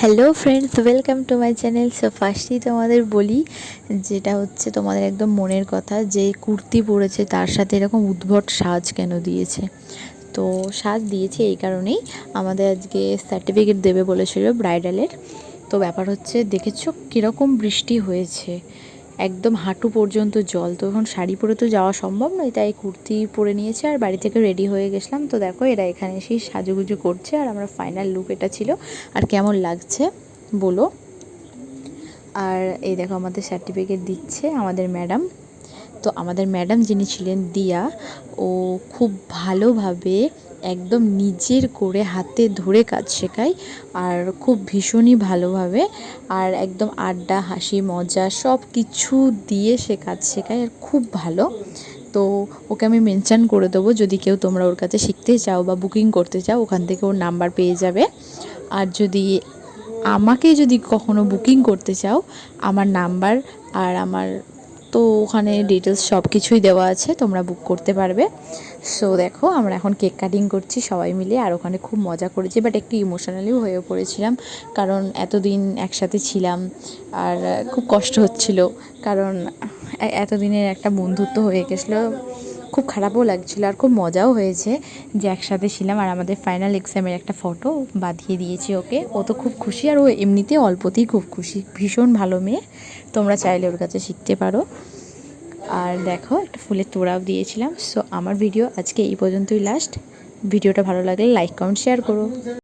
Hello friends welcome to my channel so ফার্স্টই তোমাদের বলি যেটা হচ্ছে তোমাদের একদম মনের কথা, যে কুর্তি পরেছে তার সাথে এরকম উদ্ভট সাজ কেন দিয়েছে? তো, সাজ দিয়েছে এই কারণেই আমাদের আজকে সার্টিফিকেট দেবে বলেছিল ব্রাইডালের তো, ব্যাপার হচ্ছে, দেখেছ কীরকম বৃষ্টি হয়েছে? একদম হাঁটু পর্যন্ত জল তো এখন শাড়ি পরে তো যাওয়া সম্ভব নয়, তাই কুর্তি পরে নিয়েছে আর বাড়ি থেকে রেডি হয়ে গেছিলাম। তো দেখো, এরা এখানে এসেই সাজুগুজু করছে আর আমরা ফাইনাল লুক এটা ছিল। আর কেমন লাগছে বলো। আর এই দেখো, আমাদের সার্টিফিকেট দিচ্ছে আমাদের ম্যাডাম তো আমাদের ম্যাডাম যিনি ছিলেন, দিয়া, ও খুব ভালোভাবে একদম নিজের করে হাতে ধরে কাজ শেখায় আর খুব ভীষণই ভালোভাবে। আর একদম আড্ডা, হাসি, মজা সব কিছু দিয়ে সে কাজ শেখায় আর খুব ভালো। তো ওকে আমি মেনশান করে দেবো, যদি কেউ তোমরা ওর কাছে শিখতে চাও বা বুকিং করতে চাও, ওখান থেকে ওর নাম্বার পেয়ে যাবে। আর যদি আমাকে যদি কখনো বুকিং করতে চাও, আমার নাম্বার আর আমার তো ওখানে ডিটেলস সব কিছুই দেওয়া আছে, তোমরা বুক করতে পারবে। সো দেখো, আমরা এখন কেক কাটিং করছি সবাই মিলে, আর ওখানে খুব মজা করেছি বাট একটু ইমোশনালিও হয়ে পড়েছিলাম, কারণ এতদিন একসাথে ছিলাম, আর খুব কষ্ট হচ্ছিল, কারণ এতদিনের একটা বন্ধুত্ব হয়ে গেছিল। খুব খারাপও লাগছিল আর খুব মজাও হয়েছে যে একসাথে ছিলাম আর আমাদের ফাইনাল এক্সামের একটা ফটো বাঁধিয়ে দিয়েছি ওকে। ও তো খুব খুশি আর ও এমনিতে অল্পতেই খুব খুশি। ভীষণ ভালো মেয়ে। তোমরা চাইলে ওর কাছে শিখতে পারো। আর দেখো, একটা ফুলের তোড়াও দিয়েছিলাম। সো আমার ভিডিও আজকে এই পর্যন্তই লাস্ট ভিডিওটা ভালো লাগলে লাইক কমেন্ট শেয়ার করো।